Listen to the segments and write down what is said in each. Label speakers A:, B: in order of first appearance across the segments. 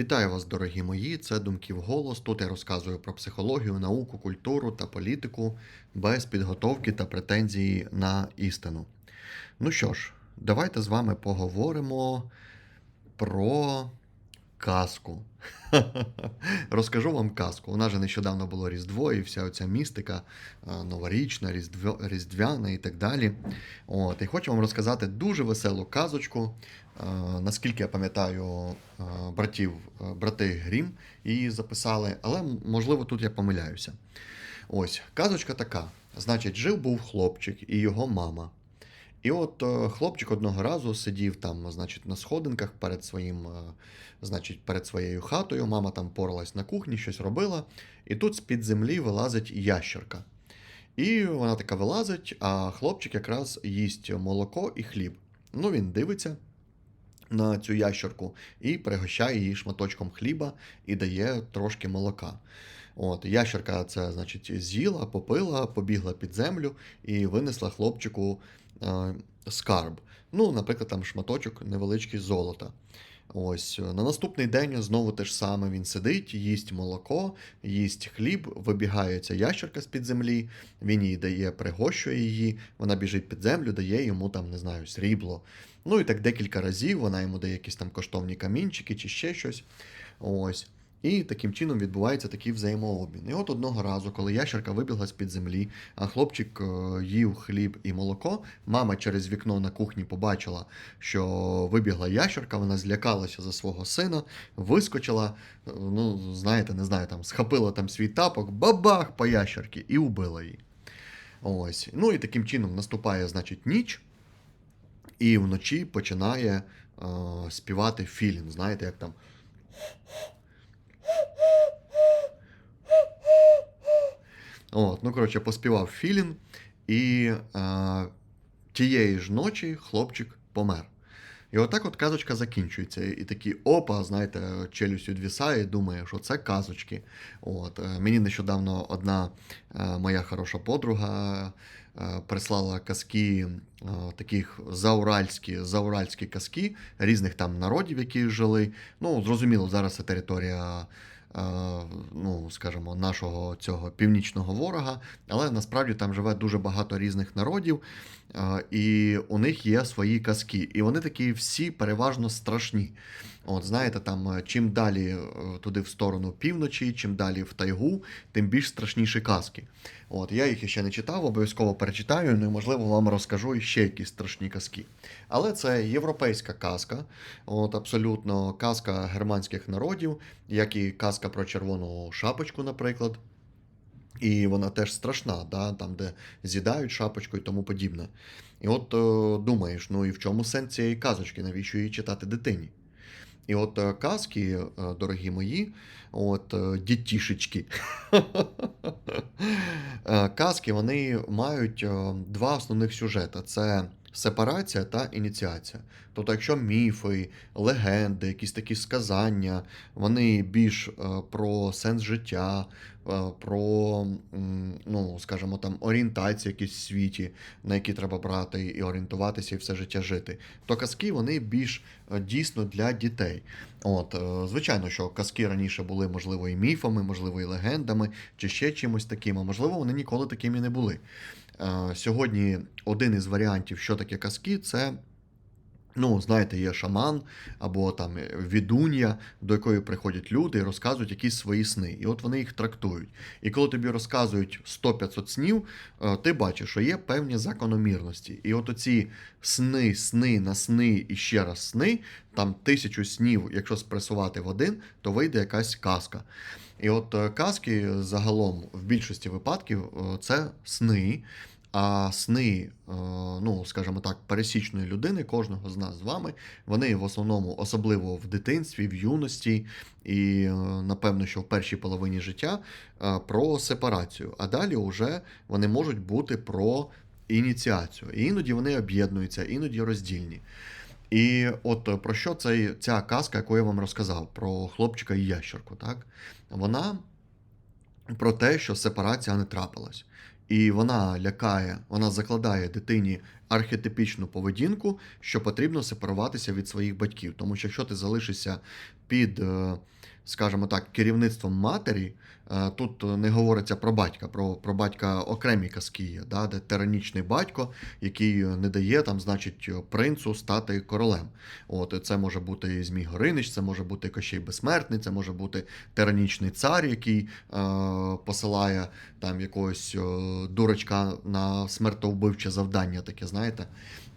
A: Вітаю вас, дорогі мої! Це Думки в голос. Тут я розказую про психологію, науку, культуру та політику без підготовки та претензії на істину. Ну що ж, давайте з вами поговоримо про казку. Розкажу вам казку. У нас же нещодавно було Різдво, і вся оця містика новорічна, різдвя, різдвяна і так далі. От, і хочу вам розказати дуже веселу казочку. Наскільки я пам'ятаю, братів, брати Грім її записали, але можливо тут я помиляюся. Ось, казочка така. Значить, жив був хлопчик і його мама. І от е, хлопчик одного разу сидів там, значить, на сходинках перед своїм, е, значить, перед своєю хатою. Мама там поралась на кухні, щось робила, і тут з-під землі вилазить ящерка. І вона така вилазить, а хлопчик якраз їсть молоко і хліб. Ну, він дивиться на цю ящерку і пригощає її шматочком хліба і дає трошки молока. От, ящерка це, значить, з'їла, попила, побігла під землю і винесла хлопчику скарб. Ну, наприклад, там шматочок невеличкий золота. Ось на наступний день знову те ж саме він сидить, їсть молоко, їсть хліб, вибігає ця ящерка з-під землі, він їй дає, пригощує її, вона біжить під землю, дає йому там, не знаю, срібло. Ну і так декілька разів вона йому дає якісь там коштовні камінчики чи ще щось. Ось. І таким чином відбувається такий взаємообмін. І от одного разу, коли ящерка вибігла з-під землі, а хлопчик е, їв хліб і молоко, мама через вікно на кухні побачила, що вибігла ящерка, вона злякалася за свого сина, вискочила, е, ну, знаєте, не знаю, там схопила там свій тапок, бабах по ящерки і убила її. Ось. Ну і таким чином наступає, значить, ніч, і вночі починає е, співати філін. Знаєте, як там. От, ну, коротше, поспівав Філін, і е, тієї ж ночі хлопчик помер. І отак от казочка закінчується. І такі опа, знаєте, челюсть відвісає, думає, що це казочки. От, е, мені нещодавно одна е, моя хороша подруга е, прислала казки, таких зауральські, зауральські казки різних там народів, які жили. Ну, зрозуміло, зараз це територія ну, скажімо, нашого цього північного ворога, але насправді там живе дуже багато різних народів, е, і у них є свої казки. І вони такі всі переважно страшні. От знаєте, там е, чим далі е, туди в сторону півночі, чим далі в тайгу, тим більш страшніші казки. От я їх ще не читав, обов'язково перечитаю. Ну і можливо вам розкажу ще якісь страшні казки. Але це європейська казка, от абсолютно казка германських народів, як і казка про червону шапочку, наприклад. І вона теж страшна, да? там, де з'їдають шапочку і тому подібне. І от е, думаєш, ну і в чому сенс цієї казочки, навіщо її читати дитині? І от е, казки, е, дорогі мої, от е, дітішечки. Казки вони мають два основних сюжети: це сепарація та ініціація. Тобто, якщо міфи, легенди, якісь такі сказання, вони більш про сенс життя, про, ну, скажімо, там орієнтацію якісь в світі, на які треба брати і орієнтуватися, і все життя жити, то казки вони більш е, дійсно для дітей. От, е, звичайно, що казки раніше були, можливо, і міфами, можливо, і легендами, чи ще чимось таким, а можливо, вони ніколи такими не були. Е, Сьогодні один із варіантів, що таке казки, це. Ну, знаєте, є шаман або там відун'я, до якої приходять люди і розказують якісь свої сни. І от вони їх трактують. І коли тобі розказують 100-500 снів, е, ти бачиш, що є певні закономірності. І от оці сни, сни на сни і ще раз сни, там тисячу снів, якщо спресувати в один, то вийде якась казка. І от е, казки загалом в більшості випадків е, це сни. А сни, е, ну скажімо так, пересічної людини, кожного з нас з вами, вони в основному, особливо в дитинстві, в юності, і е, напевно, що в першій половині життя е, про сепарацію. А далі вже вони можуть бути про ініціацію. І іноді вони об'єднуються, іноді роздільні. І от про що цей, ця казка, яку я вам розказав, про хлопчика і ящерку, так? Вона про те, що сепарація не трапилась. І вона лякає, вона закладає дитині архетипічну поведінку, що потрібно сепаруватися від своїх батьків. Тому що якщо ти залишишся під, е, скажімо так, керівництвом матері, е, тут не говориться про батька, про, про батька окремі казки да, де тиранічний батько, який не дає там, значить, принцу стати королем. От це може бути Змій Горинич, це може бути Кощей Безсмертний, це може бути тиранічний цар, який е, посилає там якогось е, дурочка на смертовбивче завдання, таке, знаєте.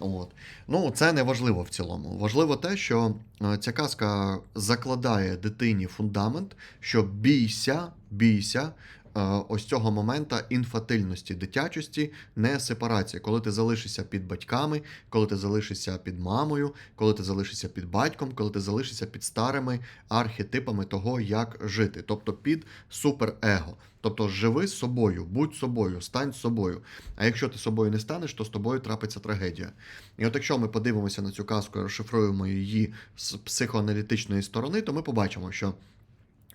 A: От. Ну, це не важливо в цілому. Важливо те, що е, ця казка закладає дитині фундамент, що бійся, бійся. Е, Ось цього момента інфатильності, дитячості, не сепарації. Коли ти залишишся під батьками, коли ти залишишся під мамою, коли ти залишишся під батьком, коли ти залишишся під старими архетипами того, як жити, тобто під суперего. Тобто живи з собою, будь собою, стань собою. А якщо ти собою не станеш, то з тобою трапиться трагедія. І от якщо ми подивимося на цю казку і розшифруємо її з психоаналітичної сторони, то ми побачимо, що.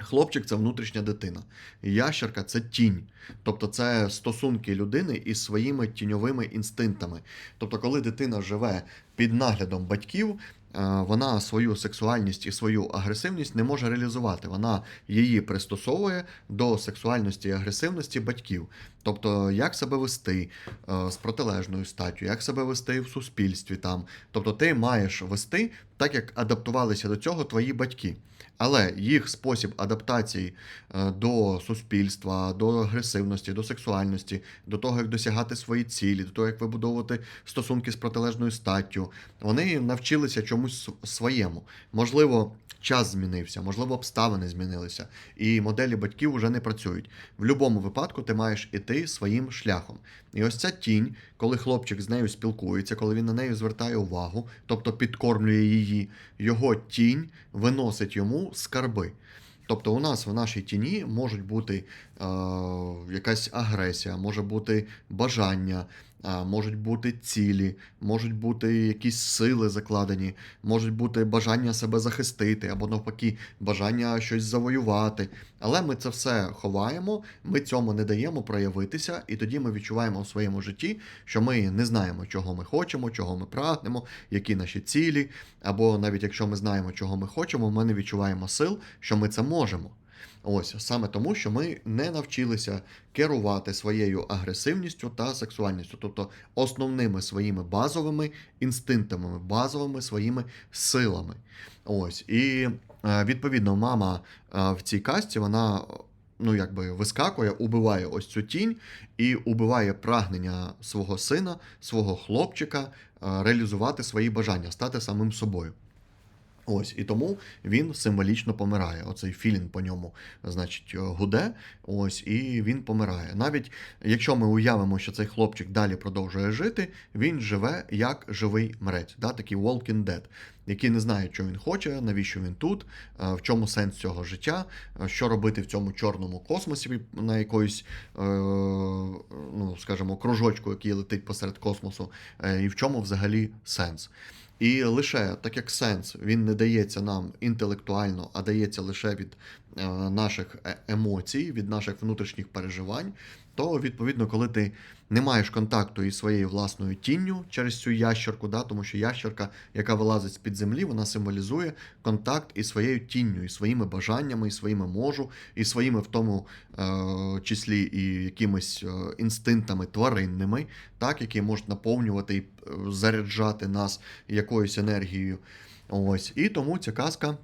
A: Хлопчик це внутрішня дитина. Ящерка це тінь. Тобто це стосунки людини із своїми тіньовими інстинктами. Тобто, коли дитина живе під наглядом батьків, вона свою сексуальність і свою агресивність не може реалізувати. Вона її пристосовує до сексуальності і агресивності батьків. Тобто, як себе вести е, з протилежною статтю, як себе вести в суспільстві там. Тобто, ти маєш вести так, як адаптувалися до цього твої батьки. Але їх спосіб адаптації е, до суспільства, до агресивності, до сексуальності, до того, як досягати свої цілі, до того, як вибудовувати стосунки з протилежною статтю, вони навчилися чомусь своєму. Можливо, час змінився, можливо, обставини змінилися, і моделі батьків вже не працюють. В будь-якому випадку ти маєш іти своїм шляхом. І ось ця тінь, коли хлопчик з нею спілкується, коли він на неї звертає увагу, тобто підкормлює її, його тінь виносить йому скарби. Тобто у нас в нашій тіні можуть бути е, якась агресія, може бути бажання, можуть бути цілі, можуть бути якісь сили закладені, можуть бути бажання себе захистити, або навпаки, бажання щось завоювати. Але ми це все ховаємо, ми цьому не даємо проявитися, і тоді ми відчуваємо в своєму житті, що ми не знаємо, чого ми хочемо, чого ми прагнемо, які наші цілі. Або навіть якщо ми знаємо, чого ми хочемо, ми не відчуваємо сил, що ми це можемо. Ось саме тому, що ми не навчилися керувати своєю агресивністю та сексуальністю, тобто основними своїми базовими інстинктами, базовими своїми силами. Ось і е, відповідно, мама е, в цій касті вона. Ну, якби вискакує, убиває ось цю тінь і убиває прагнення свого сина, свого хлопчика е, реалізувати свої бажання, стати самим собою. Ось, і тому він символічно помирає. Оцей філін по ньому, значить, е, гуде. Ось, і він помирає. Навіть якщо ми уявимо, що цей хлопчик далі продовжує жити, він живе як живий мрець, да, такий Walking Dead, який не знає, що він хоче, навіщо він тут, е, в чому сенс цього життя, е, що робити в цьому чорному космосі на якоїсь, ну, скажімо, кружочку, який летить посеред космосу, і в чому взагалі сенс. І лише так як сенс він не дається нам інтелектуально, а дається лише від наших е- емоцій, від наших внутрішніх переживань, то відповідно, коли ти не маєш контакту із своєю власною тінню через цю ящерку, да, тому що ящерка, яка вилазить з-під землі, вона символізує контакт із своєю тінню, і своїми бажаннями, і своїми можу, і своїми в тому е, числі і якимись е, інстинктами тваринними, так, які можуть наповнювати і е, заряджати нас якоюсь енергією. Ось. І тому ця казка,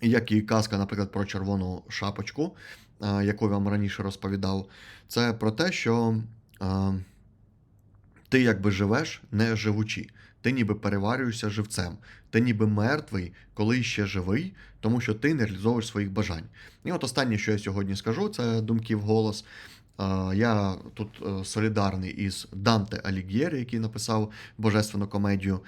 A: як і казка, наприклад, про червону шапочку, е, яку я вам раніше розповідав, це про те, що е, ти якби живеш не живучи. Ти ніби переварюєшся живцем. Ти ніби мертвий, коли ще живий, тому що ти не реалізовуєш своїх бажань. І от останнє, що я сьогодні скажу, це думки в голос. Я тут е, солідарний із Данте Алігєрі, який написав божественну комедію.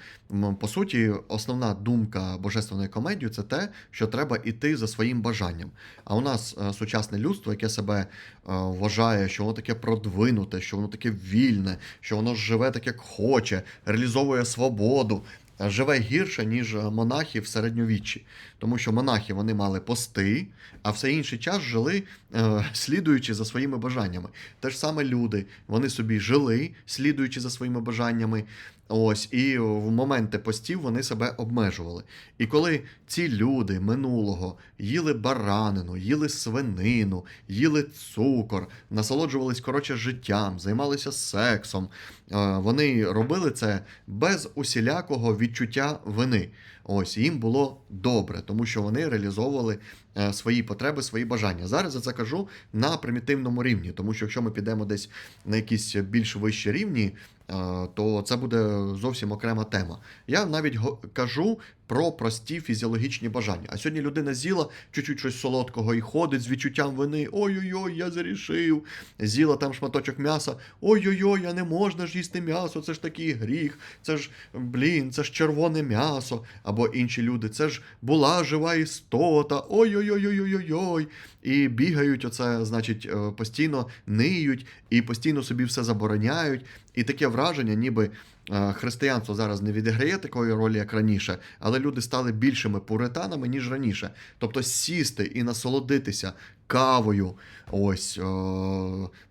A: По суті, основна думка божественної комедії це те, що треба іти за своїм бажанням. А у нас е, сучасне людство, яке себе е, вважає, що воно таке продвинуте, що воно таке вільне, що воно живе так, як хоче, реалізовує свободу. живе гірше, ніж монахи в середньовіччі. Тому що монахи вони мали пости, а все інший час жили, е, слідуючи за своїми бажаннями. Те ж саме люди, вони собі жили, слідуючи за своїми бажаннями. Ось, і в моменти постів вони себе обмежували. І коли ці люди минулого їли баранину, їли свинину, їли цукор, насолоджувались коротше життям, займалися сексом, е, вони робили це без усілякого відчуття вини. Ось їм було добре, тому що вони реалізовували е, свої потреби, свої бажання. Зараз я це кажу на примітивному рівні, тому що якщо ми підемо десь на якісь більш вищі рівні, е, то це буде зовсім окрема тема. Я навіть кажу про прості фізіологічні бажання. А сьогодні людина з'їла чуть-чуть щось солодкого і ходить з відчуттям вини. Ой-ой-ой, я зарішив. З'їла там шматочок м'яса. Ой-ой-ой, а не можна ж їсти м'ясо, це ж такий гріх, це ж блін, це ж червоне м'ясо. Або інші люди, це ж була жива істота. Ой-ой-ой-ой-ой-ой. І бігають, оце, значить, е, постійно ниють і постійно собі все забороняють. І таке враження, ніби е, християнство зараз не відіграє такої ролі, як раніше, але люди стали більшими пуританами, ніж раніше. Тобто сісти і насолодитися кавою, ось, е,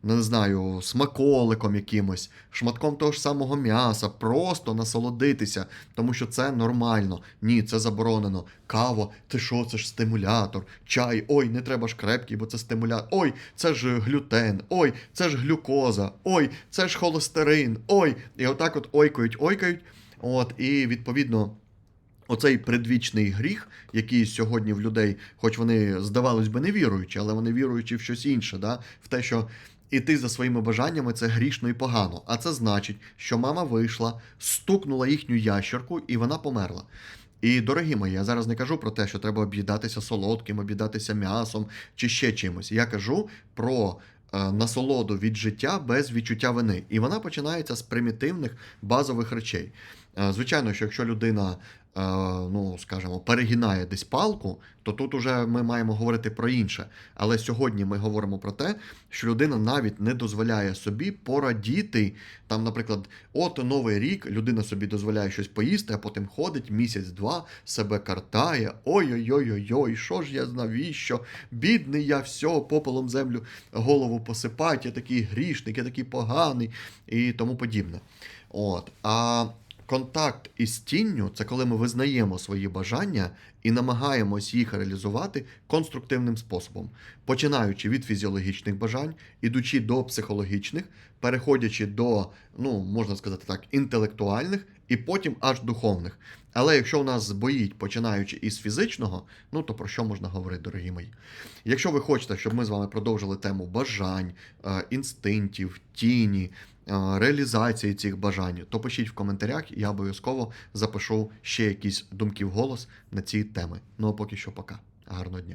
A: не знаю, смаколиком якимось, шматком того ж самого м'яса, просто насолодитися, тому що це нормально. Ні, це заборонено. Кава, ти що, це ж стимулятор, чай, ой, не треба ж крепкий, бо це стимулятор. Ой, це ж глютен, ой, це ж глюкоза, ой, це ж холестерин, ой. І отак от ойкають, ойкають. От, і відповідно. Оцей предвічний гріх, який сьогодні в людей, хоч вони здавалось би не віруючі, але вони віруючі в щось інше, да? в те, що іти за своїми бажаннями це грішно і погано. А це значить, що мама вийшла, стукнула їхню ящерку, і вона померла. І, дорогі мої, я зараз не кажу про те, що треба об'їдатися солодким, об'їдатися м'ясом чи ще чимось. Я кажу про е, насолоду від життя без відчуття вини. І вона починається з примітивних базових речей. Е, Звичайно, що якщо людина, е, ну скажімо, перегинає десь палку, то тут уже ми маємо говорити про інше. Але сьогодні ми говоримо про те, що людина навіть не дозволяє собі порадіти. Там, наприклад, от новий рік людина собі дозволяє щось поїсти, а потім ходить місяць-два, себе картає. Ой-ой-ой-ой, що ж я навіщо? Бідний я все, попелом землю голову посипать, я такий грішник, я такий поганий і тому подібне. От. А контакт із тінню це коли ми визнаємо свої бажання і намагаємось їх реалізувати конструктивним способом, починаючи від фізіологічних бажань, ідучи до психологічних, переходячи до, ну можна сказати так, інтелектуальних і потім аж духовних. Але якщо у нас збоїть, починаючи із фізичного, ну то про що можна говорити, дорогі мої? Якщо ви хочете, щоб ми з вами продовжили тему бажань, е, інстинктів, тіні, реалізації цих бажань, то пишіть в коментарях, і я обов'язково запишу ще якісь думки в голос на ці теми. Ну а поки що, пока. Гарного дня.